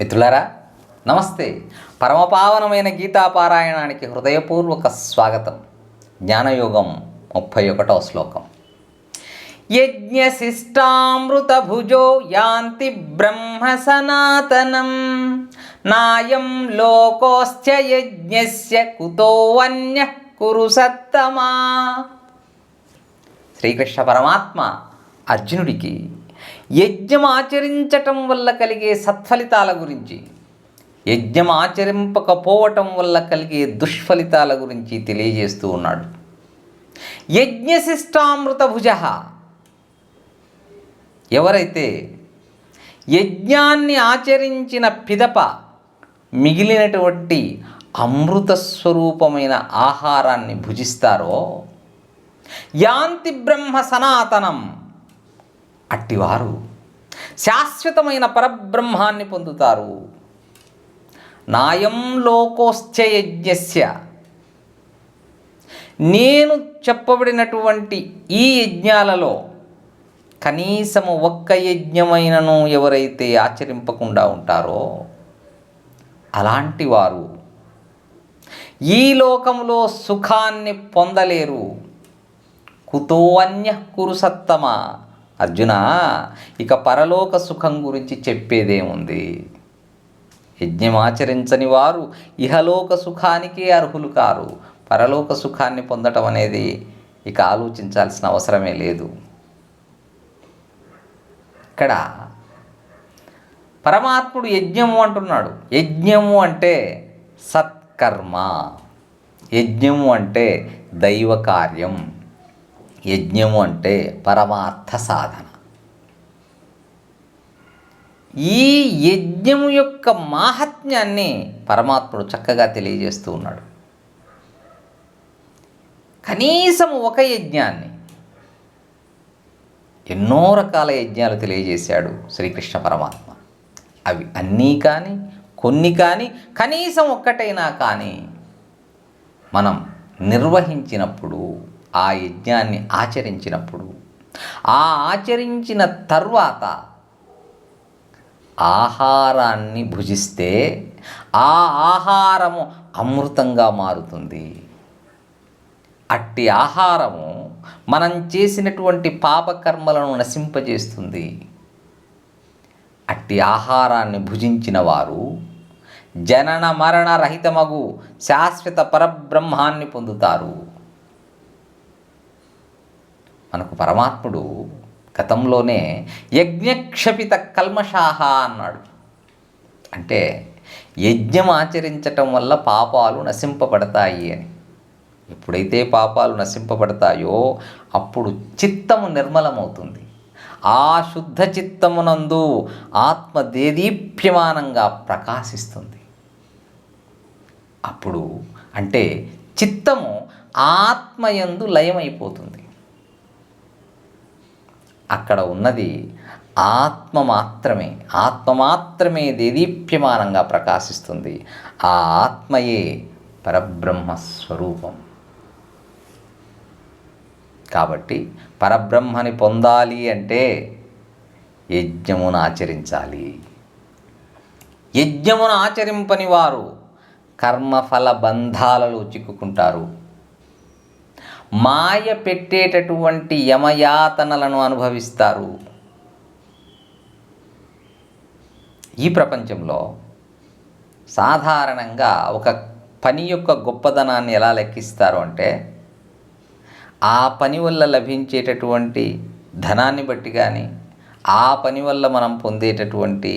మిత్రులారా నమస్తే. పరమపావనమైన గీతాపారాయణానికి హృదయపూర్వక స్వాగతం. జ్ఞానయోగం ముప్పై ఒకటవ శ్లోకం. యజ్ఞశిష్టామృతభుజో యాంతి బ్రహ్మ సనాతనం నాయం లోకోశ్చ యజ్ఞస్య కుతో వన్య కురు సత్తమా. శ్రీకృష్ణ పరమాత్మ అర్జునుడికి యజ్ఞం ఆచరించటం వల్ల కలిగే సత్ఫలితాల గురించి యజ్ఞం ఆచరింపకపోవటం వల్ల కలిగే దుష్ఫలితాల గురించి తెలియజేస్తూ ఉన్నాడు. యజ్ఞశిష్టామృత భుజ ఎవరైతే యజ్ఞాన్ని ఆచరించిన పిదప మిగిలినటువంటి అమృత స్వరూపమైన ఆహారాన్ని భుజిస్తారో యాంతి బ్రహ్మ సనాతనం అట్టివారు. శాశ్వతమైన పరబ్రహ్మాన్ని పొందుతారు. నాయం లోకోశ్చ యజ్ఞస్య. నేను చెప్పబడినటువంటి ఈ యజ్ఞాలలో కనీసము ఒక్క యజ్ఞమైనను ఎవరైతే ఆచరింపకుండా ఉంటారో అలాంటి వారు ఈ లోకంలో సుఖాన్ని పొందలేరు. కుతో అన్య కురుసత్తమ. అర్జున ఇక పరలోక సుఖం గురించి చెప్పేదేముంది? యజ్ఞం ఆచరించని వారు ఇహలోక సుఖానికే అర్హులు కారు. పరలోక సుఖాన్ని పొందటం అనేది ఇక ఆలోచించాల్సిన అవసరమే లేదు. ఇక్కడ పరమాత్ముడు యజ్ఞము అంటున్నాడు. యజ్ఞము అంటే సత్కర్మ. యజ్ఞము అంటే దైవ కార్యం యజ్ఞము అంటే పరమార్థ సాధన. ఈ యజ్ఞము యొక్క మాహాత్మ్యాన్ని పరమాత్ముడు చక్కగా తెలియజేస్తూ ఉన్నాడు. కనీసం ఒక యజ్ఞాన్ని ఎన్నో రకాల యజ్ఞాలు తెలియజేశాడు శ్రీకృష్ణ పరమాత్మ. అవి అన్నీ కానీ కొన్ని కానీ కనీసం ఒక్కటైనా కానీ మనం నిర్వహించినప్పుడు ఆ యజ్ఞాన్ని ఆచరించినప్పుడు ఆ ఆచరించిన తర్వాత ఆహారాన్ని భుజిస్తే ఆ ఆహారము అమృతంగా మారుతుంది. అట్టి ఆహారము మనం చేసినటువంటి పాపకర్మలను నశింపజేస్తుంది. అట్టి ఆహారాన్ని భుజించిన వారు జనన మరణ రహితమగు శాశ్వత పరబ్రహ్మాన్ని పొందుతారు. మనకు పరమాత్ముడు గతంలోనే యజ్ఞక్షపిత కల్మషాహ అన్నాడు. అంటే యజ్ఞం ఆచరించటం వల్ల పాపాలు నశింపబడతాయి అని. ఎప్పుడైతే పాపాలు నశింపబడతాయో అప్పుడు చిత్తము నిర్మలమవుతుంది. ఆ శుద్ధ చిత్తమునందు ఆత్మ దేదీప్యమానంగా ప్రకాశిస్తుంది. అప్పుడు అంటే చిత్తము ఆత్మయందు లయమైపోతుంది. అక్కడ ఉన్నది ఆత్మ మాత్రమే. ఆత్మ మాత్రమే దేదీప్యమానంగా ప్రకాశిస్తుంది. ఆ ఆత్మయే పరబ్రహ్మ స్వరూపం. కాబట్టి పరబ్రహ్మని పొందాలి అంటే యజ్ఞమును ఆచరించాలి. యజ్ఞమును ఆచరింపని వారు కర్మఫల బంధాలలో చిక్కుకుంటారు. మాయ పెట్టేటటువంటి యమయాతనలను అనుభవిస్తారు. ఈ ప్రపంచంలో సాధారణంగా ఒక పని యొక్క గొప్పదనాన్ని ఎలా లెక్కిస్తారు అంటే ఆ పని వల్ల లభించేటటువంటి ధనాన్ని బట్టి కానీ ఆ పని వల్ల మనం పొందేటటువంటి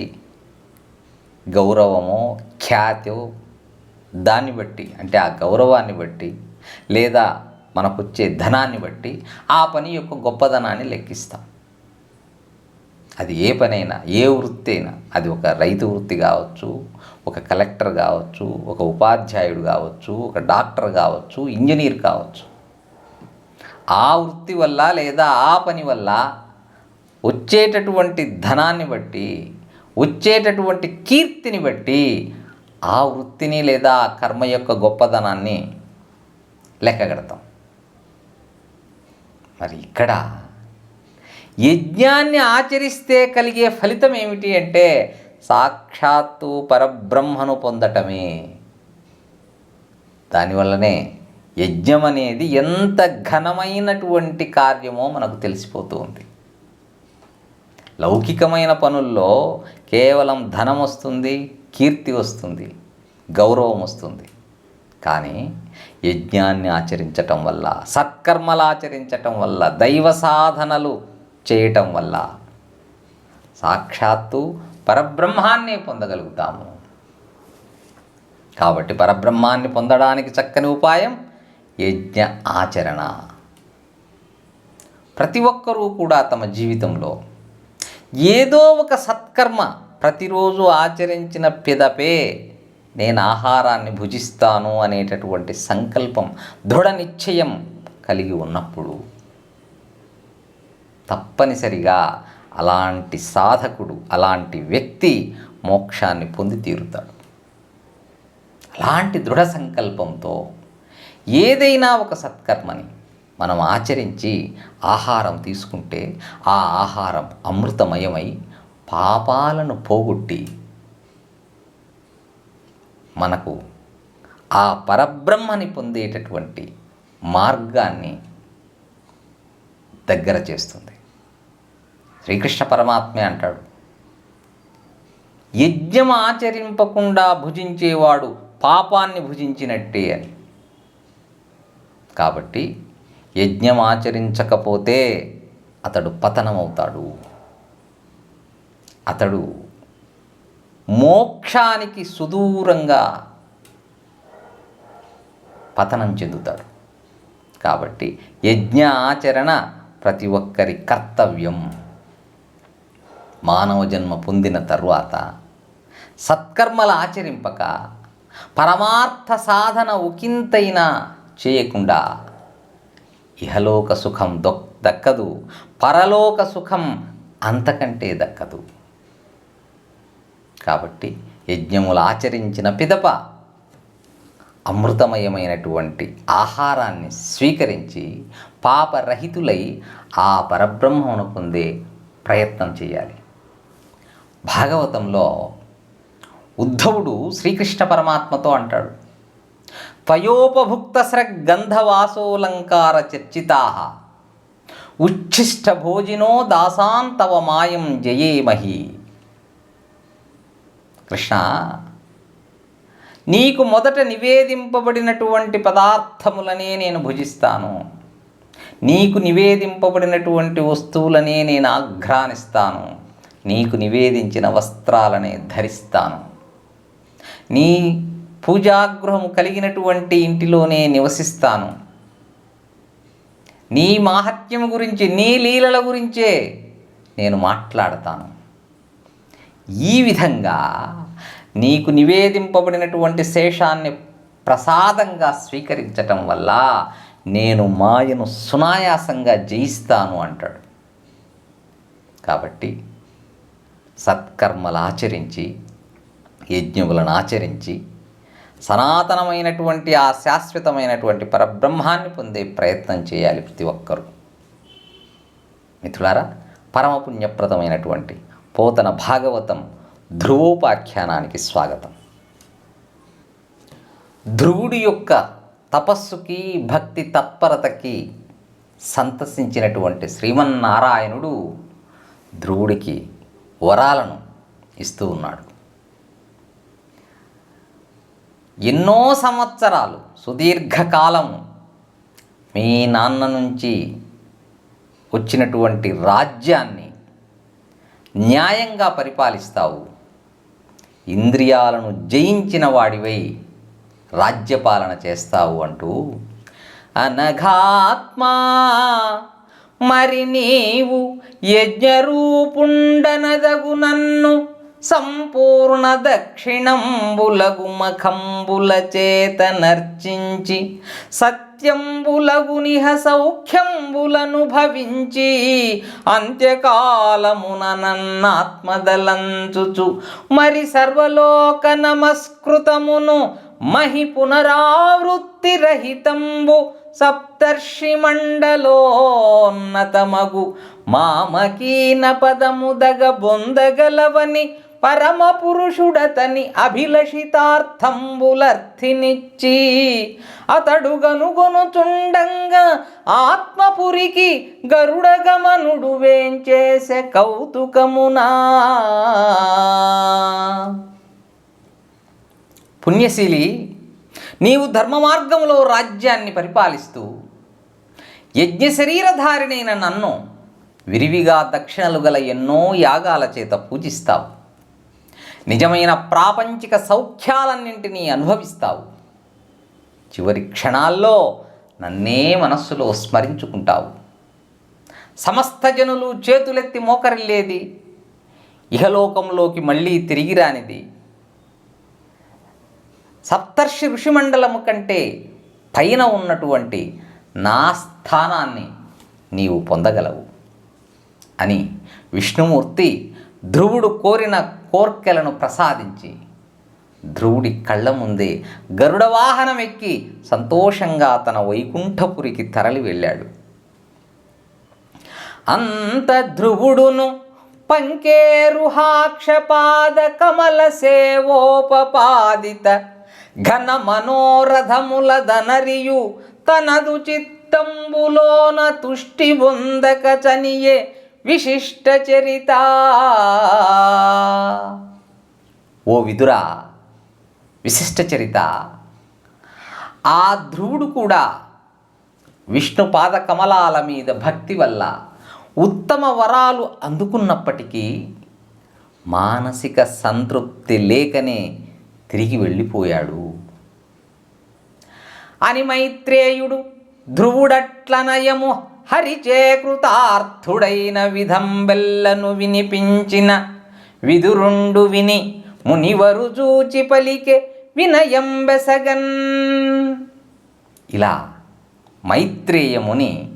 గౌరవమో ఖ్యాతో దాన్ని బట్టి అంటే ఆ గౌరవాన్ని బట్టి లేదా మనకు వచ్చే ధనాన్ని బట్టి ఆ పని యొక్క గొప్పదనాన్ని లెక్కిస్తాం. అది ఏ పనైనా ఏ వృత్తి అయినా అది ఒక రైతు వృత్తి కావచ్చు ఒక కలెక్టర్ కావచ్చు ఒక ఉపాధ్యాయుడు కావచ్చు ఒక డాక్టర్ కావచ్చు ఇంజనీర్ కావచ్చు. ఆ వృత్తి వల్ల లేదా ఆ పని వల్ల వచ్చేటటువంటి ధనాన్ని బట్టి వచ్చేటటువంటి కీర్తిని బట్టి ఆ వృత్తిని లేదా ఆ కర్మ యొక్క గొప్పదనాన్ని లెక్కగడతాం. మరి ఇక్కడ యజ్ఞాన్ని ఆచరిస్తే కలిగే ఫలితం ఏమిటి అంటే సాక్షాత్తు పరబ్రహ్మను పొందటమే. దానివల్లనే యజ్ఞం అనేది ఎంత ఘనమైనటువంటి కార్యమో మనకు తెలిసిపోతూ ఉంది. లౌకికమైన పనుల్లో కేవలం ధనం వస్తుంది కీర్తి వస్తుంది గౌరవం వస్తుంది. కానీ యజ్ఞాన్ని ఆచరించటం వల్ల సత్కర్మలు ఆచరించటం వల్ల దైవ సాధనలు చేయటం వల్ల సాక్షాత్తు పరబ్రహ్మాన్ని పొందగలుగుతాము. కాబట్టి పరబ్రహ్మాన్ని పొందడానికి చక్కని ఉపాయం యజ్ఞ ఆచరణ. ప్రతి ఒక్కరూ కూడా తమ జీవితంలో ఏదో ఒక సత్కర్మ ప్రతిరోజు ఆచరించిన పిదపే నేను ఆహారాన్ని భుజిస్తాను అనేటటువంటి సంకల్పం దృఢ నిశ్చయం కలిగి ఉన్నప్పుడు తప్పనిసరిగా అలాంటి సాధకుడు అలాంటి వ్యక్తి మోక్షాన్ని పొంది తీరుతాడు. అలాంటి దృఢ సంకల్పంతో ఏదైనా ఒక సత్కర్మని మనం ఆచరించి ఆహారం తీసుకుంటే ఆ ఆహారం అమృతమయమై పాపాలను పోగొట్టి మనకు ఆ పరబ్రహ్మని పొందేటటువంటి మార్గాన్ని దగ్గర చేస్తుంది. శ్రీకృష్ణ పరమాత్మే అంటాడు యజ్ఞం ఆచరింపకుండా భుజించేవాడు పాపాన్ని భుజించినట్టే అని. కాబట్టి యజ్ఞం ఆచరించకపోతే అతడు పతనమవుతాడు. అతడు మోక్షానికి సుదూరంగా పతనం చెందుతాడు. కాబట్టి యజ్ఞ ఆచరణ ప్రతి ఒక్కరి కర్తవ్యం. మానవ జన్మ పొందిన తరువాత సత్కర్మల ఆచరింపక పరమార్థ సాధన ఒకంతైనా చేయకుండా ఇహలోక సుఖం దొక్ దక్కదు. పరలోక సుఖం అంతకంటే దక్కదు. కాబట్టి యజ్ఞములు ఆచరించిన పిదప అమృతమయమైనటువంటి ఆహారాన్ని స్వీకరించి పాపరహితులై ఆ పరబ్రహ్మను పొందే ప్రయత్నం చేయాలి. భాగవతంలో ఉద్ధవుడు శ్రీకృష్ణ పరమాత్మతో అంటాడు త్వయోపభుక్తస్రగంధవాసోలంకార చర్చితా ఉచ్ఛిష్ట భోజినో దాసాన్ తవ మాయం జయేమహి. కృష్ణ నీకు మొదట నివేదింపబడినటువంటి పదార్థములనే నేను భుజిస్తాను. నీకు నివేదింపబడినటువంటి వస్తువులనే నేను ఆఘ్రానిస్తాను నీకు నివేదించిన వస్త్రాలనే ధరిస్తాను. నీ పూజాగృహం కలిగినటువంటి ఇంటిలోనే నివసిస్తాను. నీ మాహత్యం గురించి నీ లీలల గురించే నేను మాట్లాడతాను. ఈ విధంగా నీకు నివేదింపబడినటువంటి శేషాన్ని ప్రసాదంగా స్వీకరించటం వల్ల నేను మాయను సునాయాసంగా జయిస్తాను అంటాడు. కాబట్టి సత్కర్మలు ఆచరించి యజ్ఞములను ఆచరించి సనాతనమైనటువంటి ఆ శాశ్వతమైనటువంటి పరబ్రహ్మాన్ని పొందే ప్రయత్నం చేయాలి ప్రతి ఒక్కరూ. మిత్రులారా పరమపుణ్యప్రదమైనటువంటి పోతన భాగవతం ధ్రువోపాఖ్యానానికి స్వాగతం. ధ్రువుడి యొక్క తపస్సుకి భక్తి తత్పరతకి సంతసించినటువంటి శ్రీమన్నారాయణుడు ధ్రువుడికి వరాలను ఇస్తూ ఉన్నాడు. ఎన్నో సంవత్సరాలు సుదీర్ఘకాలము మీ నాన్న నుంచి వచ్చినటువంటి రాజ్యాన్ని న్యాయంగా పరిపాలిస్తావు. ఇంద్రియాలను జయించిన వాడివై రాజ్యపాలన చేస్తావు అంటూ అనఘాత్మా మరి నీవు యజ్ఞరూపుండనదగు నన్ను సంపూర్ణ దక్షిణంబులగుమఖంబుల చేత నర్చించి సౌఖ్యంబులను భవించి అంత్యకాలమున నన్నాత్మదలంచుచు మరి సర్వలోక నమస్కృతమును మహి పునరావృత్తి రహితంబు సప్తర్షి మండలోన్నతమగు మామకీన పదము దగ బొందగలవని పరమ పురుషుడతని అభిలషితార్థంబులర్థినిచ్చి అతడు గనుగొనుచుండంగా ఆత్మపురికి గరుడగమనుడు వేంచేసే కౌతుకమునా. పుణ్యశీలి నీవు ధర్మ మార్గంలో రాజ్యాన్ని పరిపాలిస్తూ యజ్ఞ శరీరధారిణైన నన్ను విరివిగా దక్షిణలు గల ఎన్నో యాగాల చేత పూజిస్తావు. నిజమైన ప్రాపంచిక సౌఖ్యాలన్నింటినీ అనుభవిస్తావు. చివరి క్షణాల్లో నన్నే మనస్సులో స్మరించుకుంటావు. సమస్త జనులు చేతులెత్తి మోకరిల్లేది. ఇహలోకంలోకి మళ్ళీ తిరిగి రానిది. సప్తర్షి ఋషిమండలము కంటే పైన ఉన్నటువంటి నా స్థానాన్ని నీవు పొందగలవు అని విష్ణుమూర్తి ధ్రువుడు కోరిన కోర్కెలను ప్రసాదించి ధ్రువుడి కళ్ళ ముందే గరుడ వాహనం ఎక్కి సంతోషంగా తన వైకుంఠపురికి తరలి వెళ్ళాడు. అంత ధ్రువుడును పంకేరుహాక్షపాద కమల సేవోపపాదిత ఘన మనోరథముల ధనరియు తనదు చిత్తంబులోన తుష్టి బొందక చనియే విశిష్ట చరిత ఓ విదుర విశిష్ట చరిత ఆ ధ్రువుడు కూడా విష్ణుపాద కమలాల మీద భక్తి వల్ల ఉత్తమ వరాలు అందుకున్నప్పటికీ మానసిక సంతృప్తి లేకనే తిరిగి వెళ్ళిపోయాడు. అని మైత్రేయుడు ధ్రువుడట్లనయము హరిచేకృతార్థుడైన విధంబెల్లను వినిపించిన విదురుండు విని మునివరు చూచి పలికే వినయం బెసగన్ ఇలా మైత్రేయముని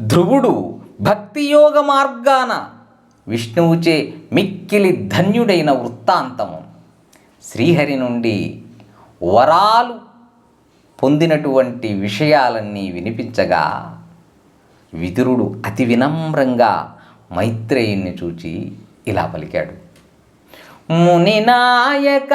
ధ్రువుడు భక్తియోగ మార్గాన విష్ణువుచే మిక్కిలి ధన్యుడైన వృత్తాంతము శ్రీహరి నుండి వరాలు పొందినటువంటి విషయాలన్నీ వినిపించగా విదురుడు అతి వినమ్రంగా మైత్రేయుణ్ణి చూచి ఇలా పలికాడు. ముని నాయక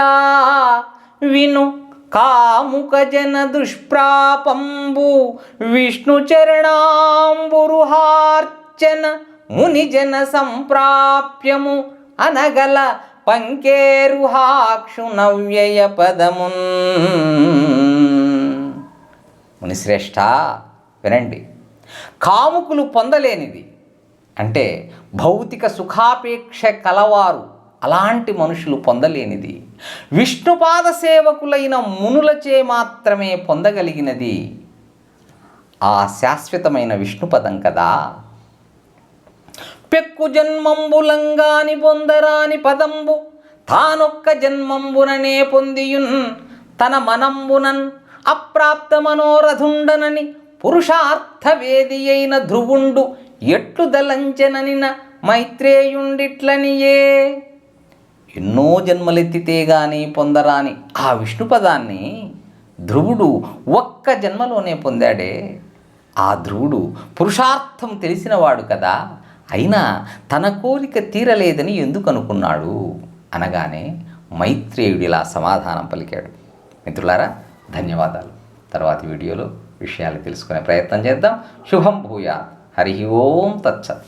విను కాముక జన దుష్ప్రాపంబు విష్ణు చరణాంబురుహార్చన ముని జన సంప్రాప్యము అనగల పంకేరుహాక్షు నవ్యయ పదమున్. మునిశ్రేష్ఠ వినండి. కాముకులు పొందలేనిది. అంటే భౌతిక సుఖాపేక్ష కలవారు అలాంటి మనుషులు పొందలేనిది. విష్ణుపాద సేవకులైన మునులచే మాత్రమే పొందగలిగినది. ఆ శాశ్వతమైన విష్ణుపదం కదా. పెక్కు జన్మంబులంగాని పొందరాని పదంబు తానొక్క జన్మంబుననే పొందియున్ తన మనంబునన్ అప్రాప్త మనోరథుండనని పురుషార్థవేది అయిన ధ్రువుండు ఎట్లు దలంచెననిన మైత్రేయుండిట్లనియే. ఎన్నో జన్మలెత్తితే గాని పొందరాని ఆ విష్ణుపదాన్ని ధ్రువుడు ఒక్క జన్మలోనే పొందాడే. ఆ ధ్రువుడు పురుషార్థం తెలిసినవాడు కదా అయినా తన కోరిక తీరలేదని ఎందుకు అనుకున్నాడు అనగానే మైత్రేయుడిలా సమాధానం పలికాడు. మిత్రులారా ధన్యవాదాలు. తర్వాతి వీడియోలో విషయాలు తెలుసుకునే ప్రయత్నం చేద్దాం. శుభం భూయా హరి ఓం తత్సత్.